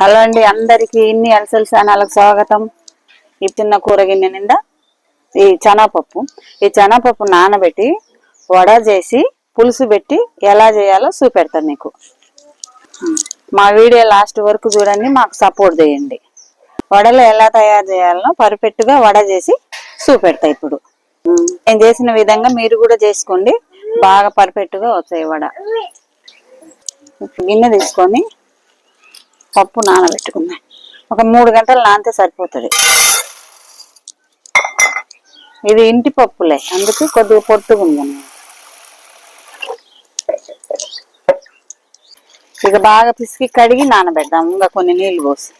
Hello అండి అందరికి ఇన్ని అలసల ఛానల్కి స్వాగతం. ఈ చిన్న కూరగిన్నె నిండా ఈ శనగపప్పు ఈ శనగపప్పు నానబెట్టి వడ చేసి పులుసు పెట్టి ఎలా చేయాలో చూపెడతాను మీకు. మా వీడియో లాస్ట్ వరకు చూడండి మాకు సపోర్ట్ చేయండి. వడలు ఎలా తయారు చేయాలనో పర్ఫెక్ట్గా వడ చేసి చూపెడతా ఇప్పుడు. నేను చేసిన విధంగా మీరు కూడా చేసుకోండి బాగా పర్ఫెక్ట్గా వస్తాయి వడ. గిన్నె తీసుకొని పప్పు నానబెట్టుకుందాం? ఒక మూడు గంటలు నానితే సరిపోతుంది. ఇది ఇంటి పప్పులే అందుకు కొద్దిగా పొట్టుగా ఇక బాగా పిసికి కడిగి నానబెడదాం ఇంకా కొన్ని నీళ్ళు పోసి.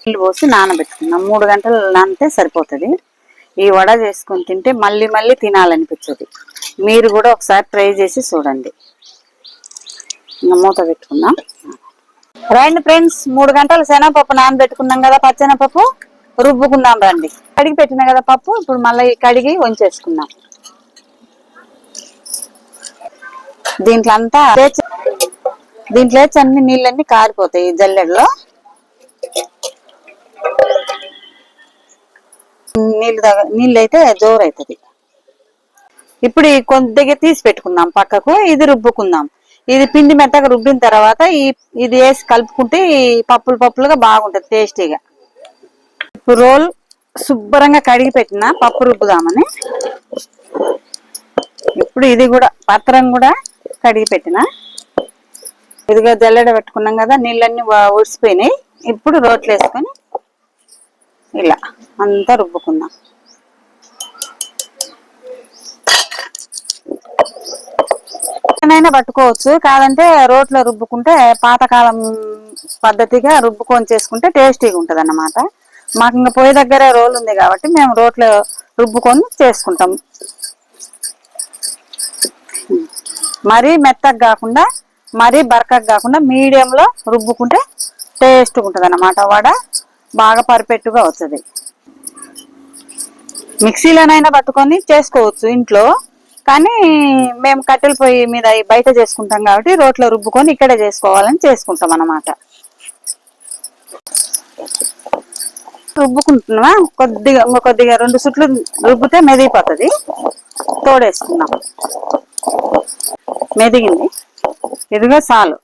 నీళ్ళు పోసి నానబెట్టుకుందాం. మూడు గంటలు నానితే సరిపోతుంది. ఈ వడ చేసుకొని తింటే మళ్ళీ మళ్ళీ తినాలనిపించదు. మీరు కూడా ఒకసారి ట్రై చేసి చూడండి. మూత పెట్టుకుందాం? రండి ఫ్రెండ్స్ మూడు గంటలు శనగపప్పు నానబెట్టుకున్నాం కదా పచ్చెనపప్పు? రుబ్బుకుందాం రండి. కడిగి పెట్టిన కదా పప్పు ఇప్పుడు మళ్ళీ కడిగి వంచేసుకుందాం. దీంట్లో అంతా దీంట్లో అన్ని నీళ్ళన్నీ కారిపోతాయి ఈ జల్లెడలో. నీళ్ళు తగ నీళ్ళు అయితే జోరు అవుతుంది ఇప్పుడు ఈ కొద్దిగా తీసి పెట్టుకుందాం పక్కకు ఇది రుబ్బుకుందాం. ఇది పిండి మెత్తగా రుబ్బిన తర్వాత ఈ ఇది వేసి కలుపుకుంటే ఈ పప్పులు పప్పులుగా బాగుంటుంది టేస్టీగా. ఇప్పుడు రోల్ శుభ్రంగా కడిగి పెట్టిన పప్పు రుబ్బుదామని. ఇప్పుడు ఇది కూడా పత్రం కూడా కడిగి పెట్టిన. ఇదిగా జల్లెడ పెట్టుకున్నాం కదా నీళ్ళన్నీ ఉడిసిపోయినాయి ఇప్పుడు రోట్లు వేసుకొని ఇలా అంతా రుబ్బుకుందాం. ఎక్కడైనా పట్టుకోవచ్చు. కాదంటే రోట్లో రుబ్బుకుంటే పాతకాలం పద్ధతిగా రుబ్బుకొని చేసుకుంటే టేస్టీగా ఉంటుంది అన్నమాట మాకు ఇంకా పొయ్యి దగ్గర రోల్ ఉంది కాబట్టి మేము రోట్లో రుబ్బుకొని చేసుకుంటాం. మరీ మెత్తగా కాకుండా మరీ బరకగా కాకుండా మీడియంలో రుబ్బుకుంటే టేస్ట్గా ఉంటుంది అన్నమాట వడ బాగా పర్ఫెక్ట్గా వస్తుంది మిక్సీలోనైనా పట్టుకొని చేసుకోవచ్చు ఇంట్లో. కానీ మేము కట్టెల పొయ్యి మీద బయట చేసుకుంటాం కాబట్టి రోట్లో రుబ్బుకొని ఇక్కడే చేసుకోవాలని చేసుకుంటాం అన్నమాట. రుబ్బుకుంటున్నామా కొద్దిగా కొద్దిగా రెండు సుట్లు రుబ్బితే మెదిగిపోతుంది. తోడేసుకుందాం. మెదిగింది. ఇదిగో చాలు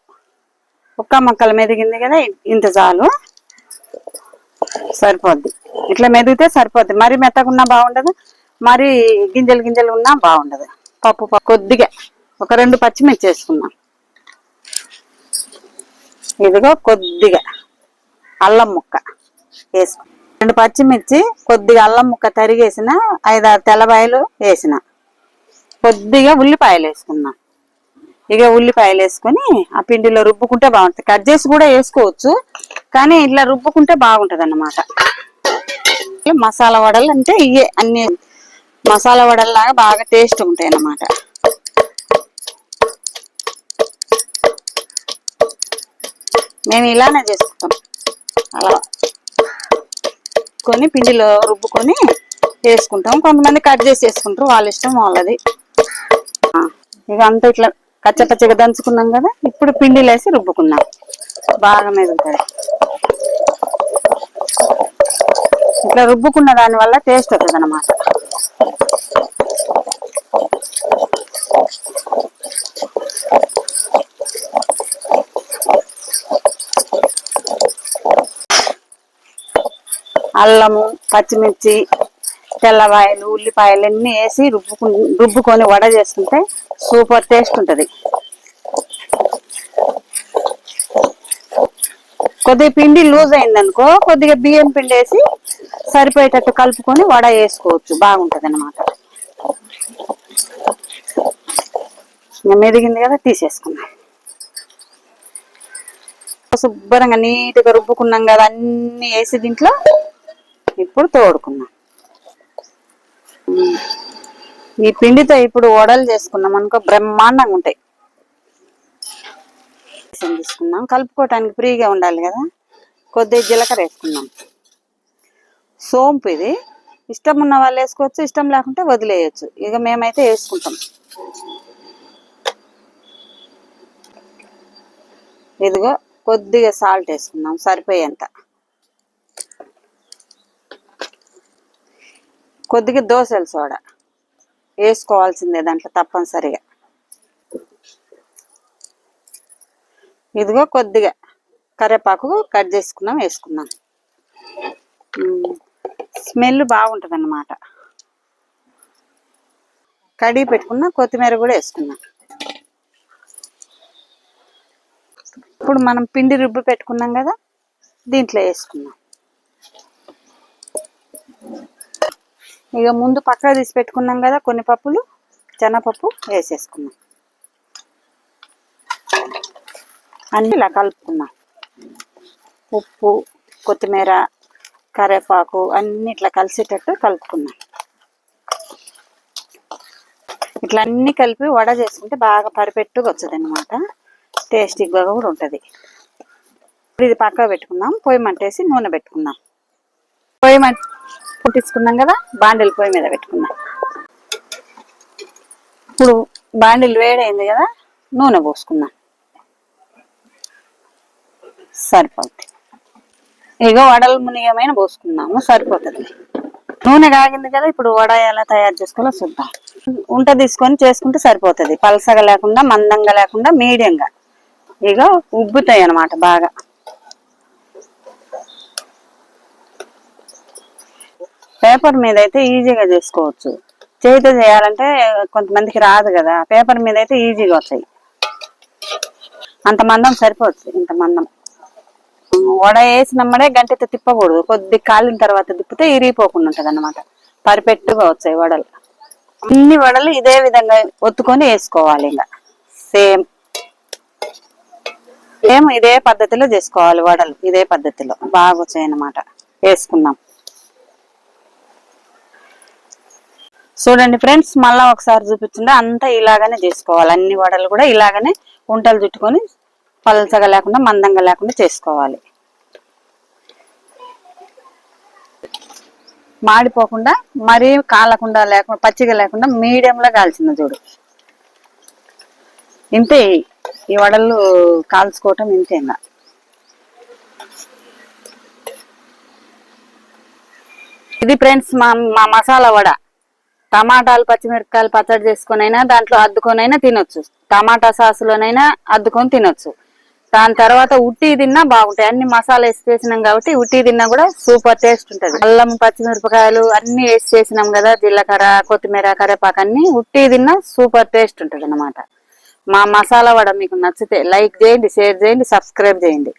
ఒక్క మొక్కలు మెదిగింది కదా ఇంత చాలు సరిపోద్ది. ఇట్లా మెదిగితే సరిపోద్ది. మరి మెత్తకున్నా బాగుండదు? మరి గింజలు గింజలు ఉన్నా బాగుండదు. పప్పు పప్పు కొద్దిగా ఒక రెండు పచ్చిమిర్చి వేసుకున్నాం ఇదిగో కొద్దిగా అల్లం ముక్క వేసుకున్నాం రెండు పచ్చిమిర్చి కొద్దిగా అల్లం ముక్క తరిగేసిన ఐదారు తెల్లబాయలు వేసిన. కొద్దిగా ఉల్లిపాయలు వేసుకున్నాం ఇక ఉల్లిపాయలు వేసుకొని ఆ పిండిలో రుబ్బుకుంటే బాగుంటుంది. కట్ చేసి కూడా వేసుకోవచ్చు కానీ ఇట్లా రుబ్బుకుంటే బాగుంటుంది అన్నమాట మసాలా వడలు అంటే ఇవే అన్ని మసాలా వడల్లాగా బాగా టేస్ట్ ఉంటాయి అన్నమాట. మేము ఇలానే చేసుకుంటాం. అలా. కొని పిండిలో రుబ్బుకొని వేసుకుంటాం. కొంతమంది కట్ చేసి వేసుకుంటారు. వాళ్ళ ఇష్టం వాళ్ళది. ఆ, ఇక అంతా ఇట్లా దంచుకున్నాం కదా ఇప్పుడు పిండిలు వేసి రుబ్బుకున్నాం బాగా మెదుగుతుంది ఇట్లా రుబ్బుకున్న దాని వల్ల టేస్ట్ వస్తుంది అనమాట అల్లము పచ్చిమిర్చి తెల్లవాయలు ఉల్లిపాయలు అన్నీ వేసి రుబ్బుకు రుబ్బుకొని వడ చేసుకుంటే సూపర్ టేస్ట్ ఉంటుంది. కొద్దిగా పిండి లూజ్ అయిందనుకో కొద్దిగా బియ్యం పిండి వేసి సరిపోయేటట్టు కలుపుకొని వడ వేసుకోవచ్చు. బాగుంటది అనమాట మెదిగింది కదా తీసేసుకున్నాం. శుభ్రంగా నీట్గా రుబ్బుకున్నాం కదా అన్ని వేసి దీంట్లో ఇప్పుడు తోడుకున్నాం. ఈ పిండితో ఇప్పుడు వడలు చేసుకున్నాం అనుకో బ్రహ్మాండంగా ఉంటాయి. తీసుకున్నాం. కలుపుకోవటానికి ఫ్రీగా ఉండాలి కదా. కొద్దిగా జీలకర్ర వేసుకున్నాం. సోంపు ఇది. ఇష్టం ఉన్న వాళ్ళు వేసుకోవచ్చు ఇష్టం లేకుంటే వదిలేయచ్చు. ఇక మేమైతే వేసుకుంటాం. ఇదిగో కొద్దిగా సాల్ట్ వేసుకున్నాం సరిపోయేంత. కొద్దిగా దోశల సోడా. వేసుకోవాల్సిందే దాంట్లో తప్పనిసరిగా. ఇదిగో కొద్దిగా కరివేపాకు కట్ చేసుకున్నాం వేసుకున్నాం. స్మెల్ బాగుంటుంది అన్నమాట కడిగి పెట్టుకున్న కొత్తిమీర కూడా వేసుకున్నాం. ఇప్పుడు మనం పిండి రుబ్బి పెట్టుకున్నాం కదా దీంట్లో వేసుకున్నాం. ఇక ముందు పక్కన తీసి పెట్టుకున్నాం కదా కొన్ని పప్పులు శనగపప్పు వేసేసుకున్నాం. అన్ని ఇలా కలుపుకున్నాం. ఉప్పు కొత్తిమీర కరివేపాకు అన్ని ఇట్లా కలిసేటట్టు కలుపుకున్నాం ఇట్లా అన్నీ కలిపి వడ చేసుకుంటే బాగా పరిపెట్టుగా వస్తుంది అనమాట టేస్టీగా కూడా ఉంటుంది. ఇప్పుడు ఇది పక్క పెట్టుకుందాం. పొయ్యి మంటేసి నూనె పెట్టుకుందాం. పొయ్యి మంట పుట్టించుకున్నాం కదా బాండిల్ పొయ్యి మీద పెట్టుకుందాం. ఇప్పుడు బాండిల్ వేడైంది కదా నూనె పోసుకుందాం. సరిపోతుంది ఇగో వడలు మునియమైన పోసుకుందాము సరిపోతుంది. నూనె కాగింది కదా ఇప్పుడు వడ ఎలా తయారు చేసుకోవాలో చూద్దాం. ఉంట తీసుకొని చేసుకుంటే సరిపోతుంది. పలసగా లేకుండా మందంగా లేకుండా మీడియంగా. ఇక ఉబ్బుతాయి అన్నమాట బాగా. పేపర్ మీద అయితే ఈజీగా చేసుకోవచ్చు. చేతితో చేయాలంటే కొంతమందికి రాదు కదా పేపర్ మీద అయితే ఈజీగా వస్తాయి. అంత మందం సరిపోతుంది ఇంత మందం. వడ వేసినమ్మడే గంటతో తిప్పకూడదు. కొద్ది కాలిన తర్వాత తిప్పితే ఇరిగిపోకుండా ఉంటది అనమాట పర్ఫెక్ట్గా వచ్చాయి వడలు. అన్ని వడలు ఇదే విధంగా ఒత్తుకొని వేసుకోవాలి ఇంకా సేమ్. సేమ్ ఇదే పద్ధతిలో చేసుకోవాలి వడలు. ఇదే పద్ధతిలో. బాగా వచ్చాయి అనమాట వేసుకుందాం. చూడండి ఫ్రెండ్స్ మళ్ళీ ఒకసారి చూపించింది? అంతా ఇలాగనే చేసుకోవాలి. అన్ని వడలు కూడా ఇలాగనే ఉంటలు చుట్టుకొని పలసగా లేకుండా మందంగా లేకుండా చేసుకోవాలి. మాడిపోకుండా మరీ కాలకుండా లేకుండా పచ్చిగా లేకుండా మీడియంలో కాల్చింది చూడు. ఇంతే ఈ వడలు కాల్చుకోవటం ఇంతేనా ఇది ఫ్రెండ్స్ మా మా మసాలా వడ. టమాటాలు పచ్చిమిరపకాయలు పచ్చడి చేసుకొనైనా దాంట్లో అద్దుకొనైనా తినొచ్చు. టమాటా సాసులోనైనా అద్దుకొని తినొచ్చు. దాని తర్వాత ఉట్టి తిన్నా బాగుంటాయి. అన్ని మసాలా వేసి చేసినాం కాబట్టి ఉట్టి తిన్నా కూడా సూపర్ టేస్ట్ ఉంటది. అల్లం పచ్చిమిరపకాయలు అన్ని వేసి చేసినాం కదా జీలకర్ర కొత్తిమీర కరేపాకు అన్ని ఉట్టి తిన్నా సూపర్ టేస్ట్ ఉంటది మా మసాలా వడ మీకు నచ్చితే లైక్ చేయండి షేర్ చేయండి సబ్స్క్రైబ్ చేయండి.